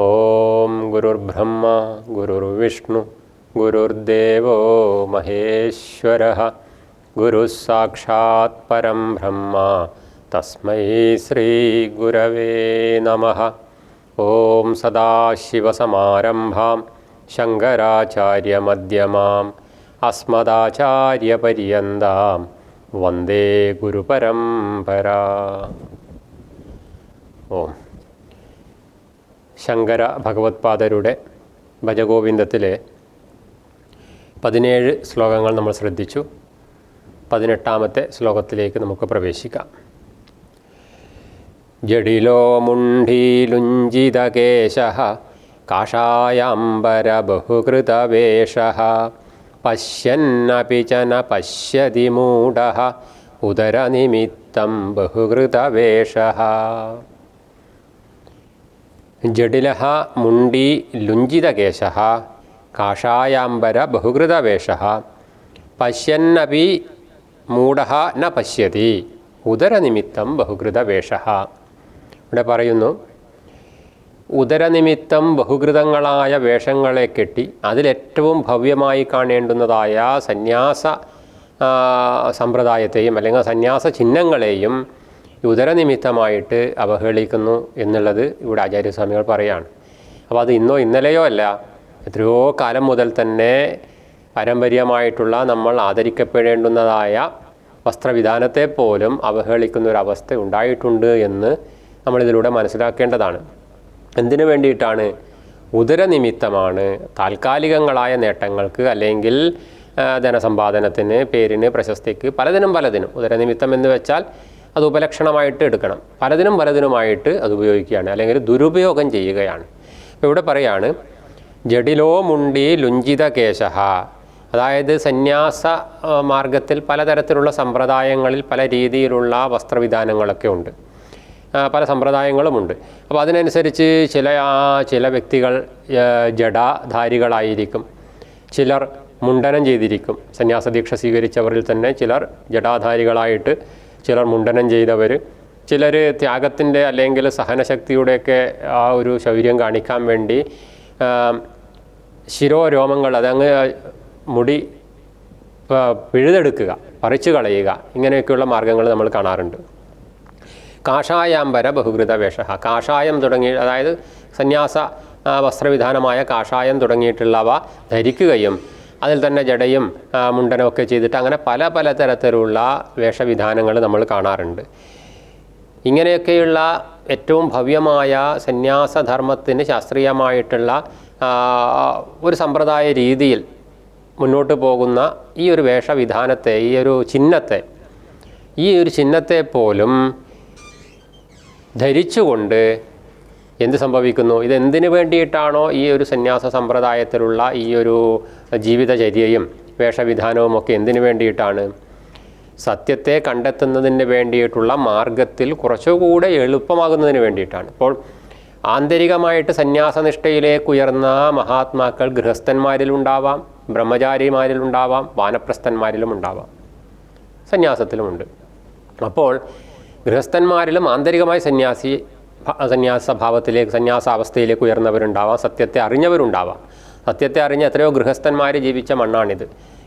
ॐ गुरुर्ब्रह्म गुरुर्विष्णु गुरुर्देवो महेश्वरः गुरुस्साक्षात्परं ब्रह्म तस्मै श्रीगुरवे नमः। ॐ सदाशिवसमारम्भां शङ्कराचार्यमध्यमाम् अस्मदाचार्यपर्यन्तां वन्दे गुरुपरम्परा। ओम् ശങ്കര ഭഗവത്പാദരുടെ ഭജഗോവിന്ദത്തിലെ പതിനേഴ് ശ്ലോകങ്ങൾ നമ്മൾ ശ്രദ്ധിച്ചു. പതിനെട്ടാമത്തെ ശ്ലോകത്തിലേക്ക് നമുക്ക് പ്രവേശിക്കാം. ജഡിലോ മുണ്ഡീലുഞ്ചിതകേശ കാഷായാംബരബഹുകൃതവേഷ പശ്യന്നപി ച ന ഉദരനിമിത്തം ബഹുകൃതവേഷ ജഡില മുണ്ടി ലുഞ്ചിതകേശ കാഷായാംബര ബഹുകൃതവേഷ. പശ്യന്നപി മൂഢ ന പശ്യതി ഉദരനിമിത്തം ബഹുകൃതവേഷ. ഇവിടെ പറയുന്നു ഉദരനിമിത്തം ബഹുകൃതങ്ങളായ വേഷങ്ങളെ കെട്ടി അതിലേറ്റവും ഭവ്യമായി കാണേണ്ടുന്നതായ സന്യാസ സമ്പ്രദായത്തെയും അല്ലെങ്കിൽ സന്യാസ ചിഹ്നങ്ങളെയും ഉദരനിമിത്തമായിട്ട് അവഹേളിക്കുന്നു എന്നുള്ളത് ഇവിടെ ആചാര്യസ്വാമികൾ പറയുകയാണ് അപ്പോൾ അത് ഇന്നോ ഇന്നലെയോ അല്ല എത്രയോ കാലം മുതൽ തന്നെ പാരമ്പര്യമായിട്ടുള്ള നമ്മൾ ആദരിക്കപ്പെടേണ്ടുന്നതായ വസ്ത്രവിധാനത്തെ പോലും അവഹേളിക്കുന്ന ഒരു അവസ്ഥ ഉണ്ടായിട്ടുണ്ട് എന്ന് നമ്മളിതിലൂടെ മനസ്സിലാക്കേണ്ടതാണ്. എന്തിനു വേണ്ടിയിട്ടാണ്? ഉദരനിമിത്തമാണ് താൽക്കാലികങ്ങളായ നേട്ടങ്ങൾക്ക് അല്ലെങ്കിൽ ധനസമ്പാദനത്തിന് പേരിന് പ്രശസ്തിക്ക് പലതിനും പലതിനും ഉദരനിമിത്തം എന്ന് വെച്ചാൽ അത് ഉപലക്ഷണമായിട്ട് എടുക്കണം. പലതിനും പലതിനുമായിട്ട് അത് ഉപയോഗിക്കുകയാണ്. അല്ലെങ്കിൽ ദുരുപയോഗം ചെയ്യുകയാണ്. അപ്പോൾ ഇവിടെ പറയാണ് ജഡിലോ മുണ്ടി ലുഞ്ചിത കേശഹ. അതായത് സന്യാസ മാർഗത്തിൽ പലതരത്തിലുള്ള സമ്പ്രദായങ്ങളിൽ പല രീതിയിലുള്ള വസ്ത്രവിധാനങ്ങളൊക്കെ ഉണ്ട്. പല സമ്പ്രദായങ്ങളുമുണ്ട് അപ്പോൾ അതിനനുസരിച്ച് ചില ചില വ്യക്തികൾ ജഡാധാരികളായിരിക്കും. ചിലർ മുണ്ടനം ചെയ്തിരിക്കും. സന്യാസദീക്ഷ സ്വീകരിച്ചവരിൽ തന്നെ ചിലർ ജടാധാരികളായിട്ട് ചിലർ മുണ്ടനം ചെയ്തവർ ചിലർ ത്യാഗത്തിന്റെ അല്ലെങ്കിൽ സഹനശക്തിയുടെയൊക്കെ ആ ഒരു ശൗര്യം കാണിക്കാൻ വേണ്ടി ശിരോരോമങ്ങൾ അതങ്ങ് മുടി പിഴുതെടുക്കുക പറിച്ചു കളയുക ഇങ്ങനെയൊക്കെയുള്ള മാർഗങ്ങൾ നമ്മൾ കാണാറുണ്ട്. കാഷായാംബര ബഹുകൃത വേഷ കാഷായം തുടങ്ങി അതായത് സന്യാസ വസ്ത്രവിധാനമായ കാഷായം തുടങ്ങിയിട്ടുള്ളവ ധരിക്കുകയും അതിൽ തന്നെ ജടയും മുണ്ടനും മുണ്ടനമൊക്കെ ചെയ്തിട്ട് അങ്ങനെ പല പല തരത്തിലുള്ള വേഷവിധാനങ്ങൾ നമ്മൾ കാണാറുണ്ട്. ഇങ്ങനെയൊക്കെയുള്ള ഏറ്റവും ഭവ്യമായ സന്യാസധർമ്മത്തിന് ശാസ്ത്രീയമായിട്ടുള്ള ഒരു സമ്പ്രദായ രീതിയിൽ മുന്നോട്ട് പോകുന്ന ഈ ഒരു വേഷവിധാനത്തെ ഈ ഒരു ചിഹ്നത്തെ ഈ ഒരു ചിഹ്നത്തെ പോലും ധരിച്ചുകൊണ്ട് എന്ത് സംഭവിക്കുന്നു? ഇത് എന്തിനു വേണ്ടിയിട്ടാണോ ഈ ഒരു സന്യാസ സമ്പ്രദായത്തിലുള്ള ഈ ഒരു ജീവിതചര്യയും വേഷവിധാനവും ഒക്കെ എന്തിനു വേണ്ടിയിട്ടാണ്? സത്യത്തെ കണ്ടെത്തുന്നതിന് വേണ്ടിയിട്ടുള്ള മാർഗത്തിൽ കുറച്ചുകൂടെ എളുപ്പമാകുന്നതിന് വേണ്ടിയിട്ടാണ്. ഇപ്പോൾ ആന്തരികമായിട്ട് സന്യാസനിഷ്ഠയിലേക്ക് ഉയർന്ന മഹാത്മാക്കൾ ഗൃഹസ്ഥന്മാരിലുണ്ടാവാം ബ്രഹ്മചാരിമാരിലുണ്ടാവാം വാനപ്രസ്ഥന്മാരിലും ഉണ്ടാവാം. സന്യാസത്തിലുമുണ്ട്. അപ്പോൾ ഗൃഹസ്ഥന്മാരിലും ആന്തരികമായി സന്യാസി ഭ- സന്യാസ ഭാവത്തിലേക്ക് സന്യാസാവസ്ഥയിലേക്ക് ഉയർന്നവരുണ്ടാവാം സത്യത്തെ അറിഞ്ഞവരുണ്ടാവാം. സത്യത്തെ അറിഞ്ഞ എത്രയോ ഗൃഹസ്ഥന്മാർ ജീവിച്ച മണ്ണാണിത്.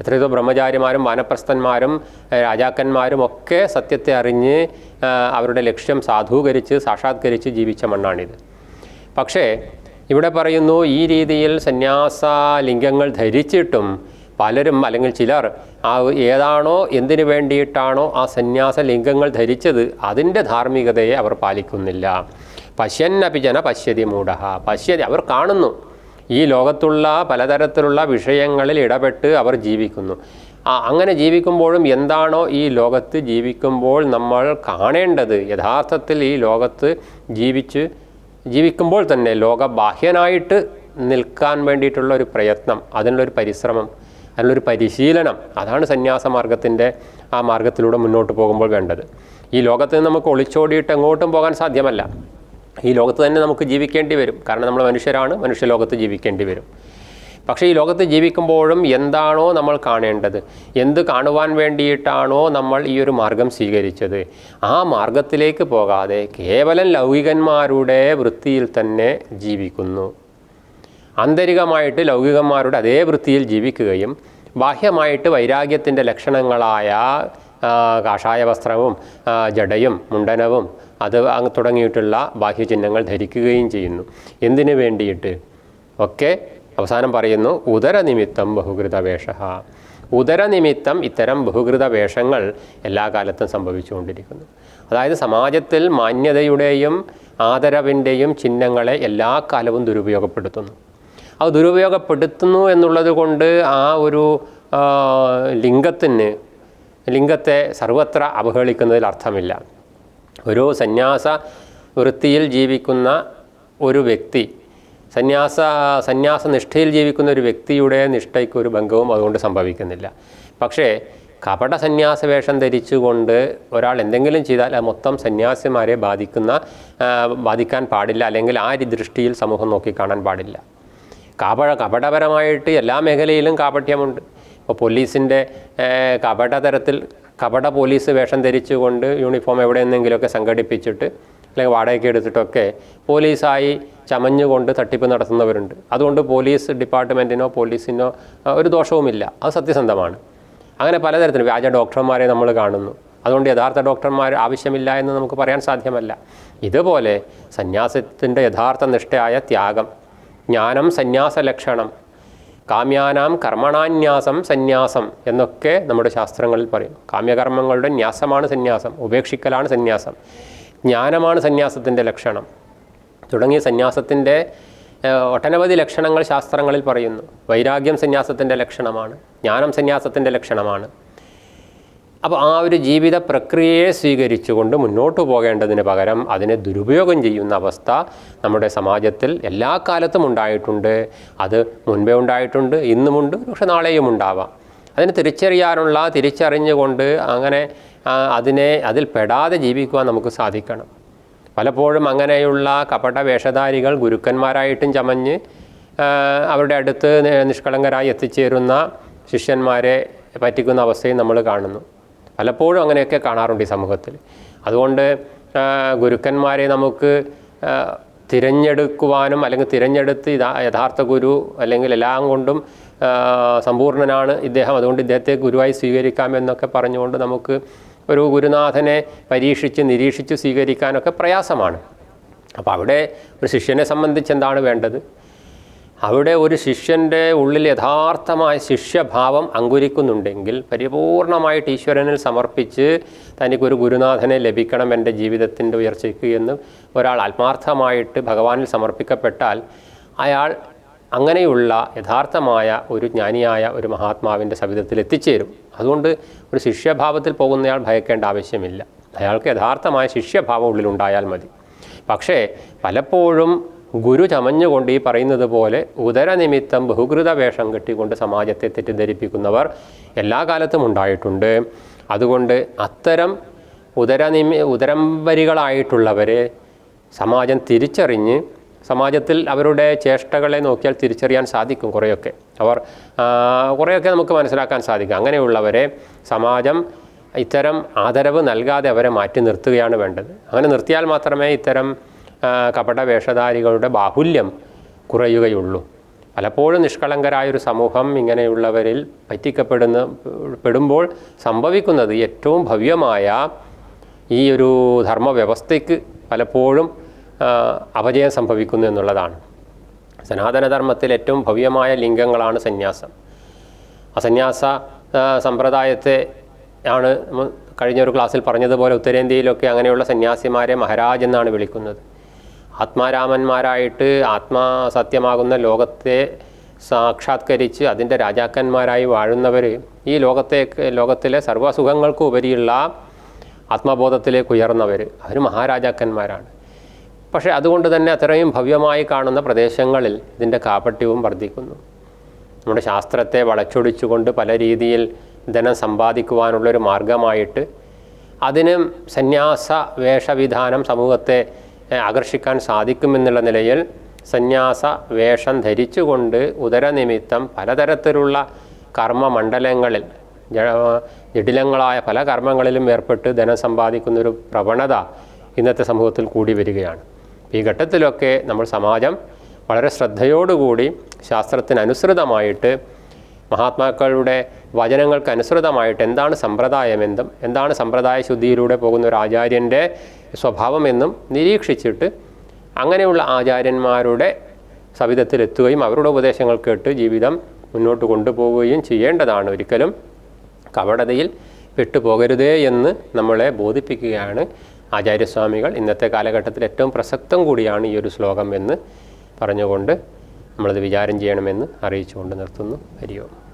എത്രയോ ബ്രഹ്മചാരിമാരും വാനപ്രസ്ഥന്മാരും രാജാക്കന്മാരും ഒക്കെ സത്യത്തെ അറിഞ്ഞ് അവരുടെ ലക്ഷ്യം സാധൂകരിച്ച് സാക്ഷാത്കരിച്ച് ജീവിച്ച മണ്ണാണിത്. പക്ഷേ ഇവിടെ പറയുന്നു ഈ രീതിയിൽ സന്യാസ ലിംഗങ്ങൾ ധരിച്ചിട്ടും പലരും അല്ലെങ്കിൽ ചിലർ ആ ഏതാണോ എന്തിനു വേണ്ടിയിട്ടാണോ ആ സന്യാസ ലിംഗങ്ങൾ ധരിച്ചത് അതിന്റെ ധാർമ്മികതയെ അവർ പാലിക്കുന്നില്ല. പശ്യന്നപിജന പശ്യതി മൂഢ. പശ്യതി അവർ കാണുന്നു. ഈ ലോകത്തുള്ള പലതരത്തിലുള്ള വിഷയങ്ങളിൽ ഇടപെട്ട് അവർ ജീവിക്കുന്നു. അങ്ങനെ ജീവിക്കുമ്പോഴും എന്താണോ ഈ ലോകത്ത് ജീവിക്കുമ്പോൾ നമ്മൾ കാണേണ്ടത്. യഥാർത്ഥത്തിൽ ഈ ലോകത്ത് ജീവിച്ച് ജീവിക്കുമ്പോൾ തന്നെ ലോകബാഹ്യനായിട്ട് നിൽക്കാൻ വേണ്ടിയിട്ടുള്ള ഒരു പ്രയത്നം അതിനുള്ളൊരു പരിശ്രമം അതിനുള്ളൊരു പരിശീലനം. അതാണ് സന്യാസ മാർഗത്തിന്റെ ആ മാർഗത്തിലൂടെ മുന്നോട്ട് പോകുമ്പോൾ വേണ്ടത്. ഈ ലോകത്ത് നിന്ന് നമുക്ക് ഒളിച്ചോടിയിട്ട് എങ്ങോട്ടും പോകാൻ സാധ്യമല്ല. ഈ ലോകത്ത് തന്നെ നമുക്ക് ജീവിക്കേണ്ടി വരും. കാരണം നമ്മൾ മനുഷ്യരാണ് മനുഷ്യലോകത്ത് ജീവിക്കേണ്ടി വരും. പക്ഷേ ഈ ലോകത്ത് ജീവിക്കുമ്പോഴും എന്താണോ നമ്മൾ കാണേണ്ടത് എന്ത് കാണുവാൻ വേണ്ടിയിട്ടാണോ നമ്മൾ ഈ ഒരു മാർഗം സ്വീകരിച്ചത് ആ മാർഗത്തിലേക്ക് പോകാതെ കേവലം ലൗകികന്മാരുടെ വൃത്തിയിൽ തന്നെ ജീവിക്കുന്നു. ആന്തരികമായിട്ട് ലൗകികന്മാരുടെ അതേ വൃത്തിയിൽ ജീവിക്കുകയും ബാഹ്യമായിട്ട് വൈരാഗ്യത്തിന്റെ ലക്ഷണങ്ങളായ കാഷായ വസ്ത്രവും ജടയും മുണ്ടനവും അത് തുടങ്ങിയിട്ടുള്ള ബാഹ്യചിഹ്നങ്ങൾ ധരിക്കുകയും ചെയ്യുന്നു. എന്തിനു വേണ്ടിയിട്ട്? ഒക്കെ അവസാനം പറയുന്നു ഉദരനിമിത്തം ബഹുകൃത വേഷ ഉദരനിമിത്തം ഇത്തരം ബഹുകൃത വേഷങ്ങൾ എല്ലാ കാലത്തും സംഭവിച്ചുകൊണ്ടിരിക്കുന്നു. അതായത് സമാജത്തിൽ മാന്യതയുടെയും ആദരവിന്റെയും ചിഹ്നങ്ങളെ എല്ലാ കാലവും ദുരുപയോഗപ്പെടുത്തുന്നു. അത് ദുരുപയോഗപ്പെടുത്തുന്നു എന്നുള്ളത് കൊണ്ട് ആ ഒരു ആ, ലിംഗത്തിന് ലിംഗത്തെ സർവത്ര അവഹേളിക്കുന്നതിൽ അർത്ഥമില്ല. ഒരു സന്യാസ വൃത്തിയിൽ ജീവിക്കുന്ന ഒരു വ്യക്തി സന്യാസ സന്യാസ നിഷ്ഠയിൽ ജീവിക്കുന്ന ഒരു വ്യക്തിയുടെ നിഷ്ഠയ്ക്ക് ഒരു ഭംഗവും അതുകൊണ്ട് സംഭവിക്കുന്നില്ല. പക്ഷേ കപട സന്യാസ വേഷം ധരിച്ചുകൊണ്ട് ഒരാൾ എന്തെങ്കിലും ചെയ്താൽ അത് മൊത്തം സന്യാസിമാരെ ബാധിക്കുന്ന ബാധിക്കാൻ പാടില്ല. അല്ലെങ്കിൽ ആ ഒരു ദൃഷ്ടിയിൽ സമൂഹം നോക്കിക്കാണാൻ പാടില്ല. കാപഴ കപടപരമായിട്ട് എല്ലാ മേഖലയിലും കാപട്യമുണ്ട്. ഇപ്പോൾ പോലീസിന്റെ കപടതരത്തിൽ കപട കപട പോലീസ് വേഷം ധരിച്ചുകൊണ്ട് യൂണിഫോം എവിടെ നിന്നെങ്കിലുമൊക്കെ സംഘടിപ്പിച്ചിട്ട് അല്ലെങ്കിൽ വാടകയ്ക്ക് എടുത്തിട്ടൊക്കെ പോലീസായി ചമഞ്ഞുകൊണ്ട് തട്ടിപ്പ് നടത്തുന്നവരുണ്ട്. അതുകൊണ്ട് പോലീസ് ഡിപ്പാർട്ട്മെന്റിനോ പോലീസിനോ ഒരു ദോഷവുമില്ല. അത് സത്യസന്ധമാണ്. അങ്ങനെ പലതരത്തിലും വ്യാജ ഡോക്ടർമാരെ നമ്മൾ കാണുന്നു. അതുകൊണ്ട് യഥാർത്ഥ ഡോക്ടർമാർ ആവശ്യമില്ല എന്ന് നമുക്ക് പറയാൻ സാധ്യമല്ല. ഇതുപോലെ സന്യാസത്തിന്റെ യഥാർത്ഥ നിഷ്ഠയായ ത്യാഗം ജ്ഞാനം സന്യാസ ലക്ഷണം കാമ്യാനാം കർമ്മണാന്യാസം സന്യാസം എന്നൊക്കെ നമ്മുടെ ശാസ്ത്രങ്ങളിൽ പറയും. കാമ്യകർമ്മങ്ങളുടെ ന്യാസമാണ് സന്യാസം ഉപേക്ഷിക്കലാണ് സന്യാസം. ജ്ഞാനമാണ് സന്യാസത്തിന്റെ ലക്ഷണം. തുടങ്ങിയ സന്യാസത്തിന്റെ ഒട്ടനവധി ലക്ഷണങ്ങൾ ശാസ്ത്രങ്ങളിൽ പറയുന്നു. വൈരാഗ്യം സന്യാസത്തിന്റെ ലക്ഷണമാണ് ജ്ഞാനം സന്യാസത്തിന്റെ ലക്ഷണമാണ്. അപ്പോൾ ആ ഒരു ജീവിത പ്രക്രിയയെ സ്വീകരിച്ചുകൊണ്ട് മുന്നോട്ട് പോകേണ്ടതിന് പകരം അതിനെ ദുരുപയോഗം ചെയ്യുന്ന അവസ്ഥ നമ്മുടെ സമാജത്തിൽ എല്ലാ കാലത്തും ഉണ്ടായിട്ടുണ്ട്. അത് മുൻപേ ഉണ്ടായിട്ടുണ്ട് ഇന്നുമുണ്ട് പക്ഷെ നാളെയും ഉണ്ടാവാം. അതിനെ തിരിച്ചറിയാനുള്ള തിരിച്ചറിഞ്ഞുകൊണ്ട് അങ്ങനെ അതിനെ അതിൽ പെടാതെ ജീവിക്കുവാൻ നമുക്ക് സാധിക്കണം. പലപ്പോഴും അങ്ങനെയുള്ള കപട വേഷധാരികൾ ഗുരുക്കന്മാരായിട്ടും ചമഞ്ഞ് അവരുടെ അടുത്ത് നിഷ്കളങ്കരായി എത്തിച്ചേരുന്ന ശിഷ്യന്മാരെ പറ്റിക്കുന്ന അവസ്ഥയും നമ്മൾ കാണുന്നു. പലപ്പോഴും അങ്ങനെയൊക്കെ കാണാറുണ്ട് ഈ സമൂഹത്തിൽ. അതുകൊണ്ട് ഗുരുക്കന്മാരെ നമുക്ക് തിരഞ്ഞെടുക്കുവാനും അല്ലെങ്കിൽ തിരഞ്ഞെടുത്ത് യഥാർത്ഥ ഗുരു അല്ലെങ്കിൽ എല്ലാം കൊണ്ടും സമ്പൂർണനാണ് ഇദ്ദേഹം. അതുകൊണ്ട് ഇദ്ദേഹത്തെ ഗുരുവായി സ്വീകരിക്കാമെന്നൊക്കെ പറഞ്ഞുകൊണ്ട് നമുക്ക് ഒരു ഗുരുനാഥനെ പരീക്ഷിച്ച് നിരീക്ഷിച്ച് സ്വീകരിക്കാനൊക്കെ പ്രയാസമാണ്. അപ്പോൾ അവിടെ ഒരു ശിഷ്യനെ സംബന്ധിച്ച് എന്താണ് വേണ്ടത്? അവിടെ ഒരു ശിഷ്യന്റെ ഉള്ളിൽ യഥാർത്ഥമായ ശിഷ്യഭാവം അങ്കുരിക്കുന്നുണ്ടെങ്കിൽ പരിപൂർണമായിട്ട് ഈശ്വരനിൽ സമർപ്പിച്ച് തനിക്കൊരു ഗുരുനാഥനെ ലഭിക്കണം എന്റെ ജീവിതത്തിന്റെ ഉയർച്ചയ്ക്ക് എന്ന് ഒരാൾ ആത്മാർത്ഥമായിട്ട് ഭഗവാനിൽ സമർപ്പിക്കപ്പെട്ടാൽ അയാൾ അങ്ങനെയുള്ള യഥാർത്ഥമായ ഒരു ജ്ഞാനിയായ ഒരു മഹാത്മാവിന്റെ സവിധത്തിൽ എത്തിച്ചേരും. അതുകൊണ്ട് ഒരു ശിഷ്യഭാവത്തിൽ പോകുന്നയാൾ ഭയക്കേണ്ട ആവശ്യമില്ല. അയാൾക്ക് യഥാർത്ഥമായ ശിഷ്യഭാവം ഉള്ളിലുണ്ടായാൽ മതി. പക്ഷേ പലപ്പോഴും ഗുരു ചമഞ്ഞുകൊണ്ട് ഈ പറയുന്നത് പോലെ ഉദരനിമിത്തം ബഹുകൃത വേഷം കെട്ടിക്കൊണ്ട് സമാജത്തെ തെറ്റിദ്ധരിപ്പിക്കുന്നവർ എല്ലാ കാലത്തും ഉണ്ടായിട്ടുണ്ട്. അതുകൊണ്ട് അത്തരം ഉദരനിമി ഉദരംബരികളായിട്ടുള്ളവരെ സമാജം തിരിച്ചറിഞ്ഞ് സമാജത്തിൽ അവരുടെ ചേഷ്ടകളെ നോക്കിയാൽ തിരിച്ചറിയാൻ സാധിക്കും കുറേയൊക്കെ. അവർ കുറേയൊക്കെ നമുക്ക് മനസ്സിലാക്കാൻ സാധിക്കും. അങ്ങനെയുള്ളവരെ സമാജം ഇത്തരം ആദരവ് നൽകാതെ അവരെ മാറ്റി നിർത്തുകയാണ് വേണ്ടത്. അങ്ങനെ നിർത്തിയാൽ മാത്രമേ ഇത്തരം കപട വേഷധാരികളുടെ ബാഹുല്യം കുറയുകയുള്ളൂ. പലപ്പോഴും നിഷ്കളങ്കരായൊരു സമൂഹം ഇങ്ങനെയുള്ളവരിൽ പറ്റിക്കപ്പെടുന്ന പെടുമ്പോൾ സംഭവിക്കുന്നത് ഏറ്റവും ഭവ്യമായ ഈ ഒരു ധർമ്മവ്യവസ്ഥയ്ക്ക് പലപ്പോഴും അപജയം സംഭവിക്കുന്നു എന്നുള്ളതാണ്. സനാതനധർമ്മത്തിൽ ഏറ്റവും ഭവ്യമായ ലിംഗങ്ങളാണ് സന്യാസം. ആ സന്യാസ സമ്പ്രദായത്തെ ആണ് കഴിഞ്ഞ ഒരു ക്ലാസ്സിൽ പറഞ്ഞതുപോലെ ഉത്തരേന്ത്യയിലൊക്കെ അങ്ങനെയുള്ള സന്യാസിമാരെ മഹാരാജ് എന്നാണ് വിളിക്കുന്നത്. ആത്മാരാമന്മാരായിട്ട് ആത്മാസത്യമാകുന്ന ലോകത്തെ സാക്ഷാത്കരിച്ച് അതിന്റെ രാജാക്കന്മാരായി വാഴുന്നവർ ഈ ലോകത്തെ ലോകത്തിലെ സർവസുഖങ്ങൾക്കും ഉപരിയുള്ള ആത്മബോധത്തിലേക്ക് ഉയർന്നവർ അവർ മഹാരാജാക്കന്മാരാണ്. പക്ഷേ അതുകൊണ്ട് തന്നെ അത്രയും ഭവ്യമായി കാണുന്ന പ്രദേശങ്ങളിൽ ഇതിന്റെ കാപട്യവും വർദ്ധിക്കുന്നു. നമ്മുടെ ശാസ്ത്രത്തെ വളച്ചൊടിച്ചുകൊണ്ട് പല രീതിയിൽ ധനം സമ്പാദിക്കുവാനുള്ളൊരു മാർഗമായിട്ട് അതിനും സന്യാസ വേഷവിധാനം സമൂഹത്തെ ആകർഷിക്കാൻ സാധിക്കുമെന്നുള്ള നിലയിൽ സന്യാസ വേഷം ധരിച്ചുകൊണ്ട് ഉദരനിമിത്തം പലതരത്തിലുള്ള കർമ്മമണ്ഡലങ്ങളിൽ ജടിലങ്ങളായ പല കർമ്മങ്ങളിലും ഏർപ്പെട്ട് ധനം സമ്പാദിക്കുന്നൊരു പ്രവണത ഇന്നത്തെ സമൂഹത്തിൽ കൂടി വരികയാണ്. ഈ ഘട്ടത്തിലൊക്കെ നമ്മൾ സമാജം വളരെ ശ്രദ്ധയോടുകൂടി ശാസ്ത്രത്തിനനുസൃതമായിട്ട് മഹാത്മാക്കളുടെ വചനങ്ങൾക്ക് അനുസൃതമായിട്ട് എന്താണ് സമ്പ്രദായമെന്നും എന്താണ് സമ്പ്രദായ ശുദ്ധിയിലൂടെ പോകുന്ന ഒരു ആചാര്യന്റെ സ്വഭാവമെന്നും നിരീക്ഷിച്ചിട്ട് അങ്ങനെയുള്ള ആചാര്യന്മാരുടെ സവിധത്തിലെത്തുകയും അവരുടെ ഉപദേശങ്ങൾ കേട്ട് ജീവിതം മുന്നോട്ട് കൊണ്ടുപോവുകയും ചെയ്യേണ്ടതാണ്. ഒരിക്കലും കപടതയിൽ വിട്ടുപോകരുതേ എന്ന് നമ്മളെ ബോധിപ്പിക്കുകയാണ് ആചാര്യസ്വാമികൾ. ഇന്നത്തെ കാലഘട്ടത്തിൽ ഏറ്റവും പ്രസക്തം കൂടിയാണ് ഈ ഒരു ശ്ലോകം എന്ന് പറഞ്ഞുകൊണ്ട് നമ്മളത് വിചാരം ചെയ്യണമെന്ന് അറിയിച്ചുകൊണ്ട് നിർത്തുന്നു. ഹരിയോം.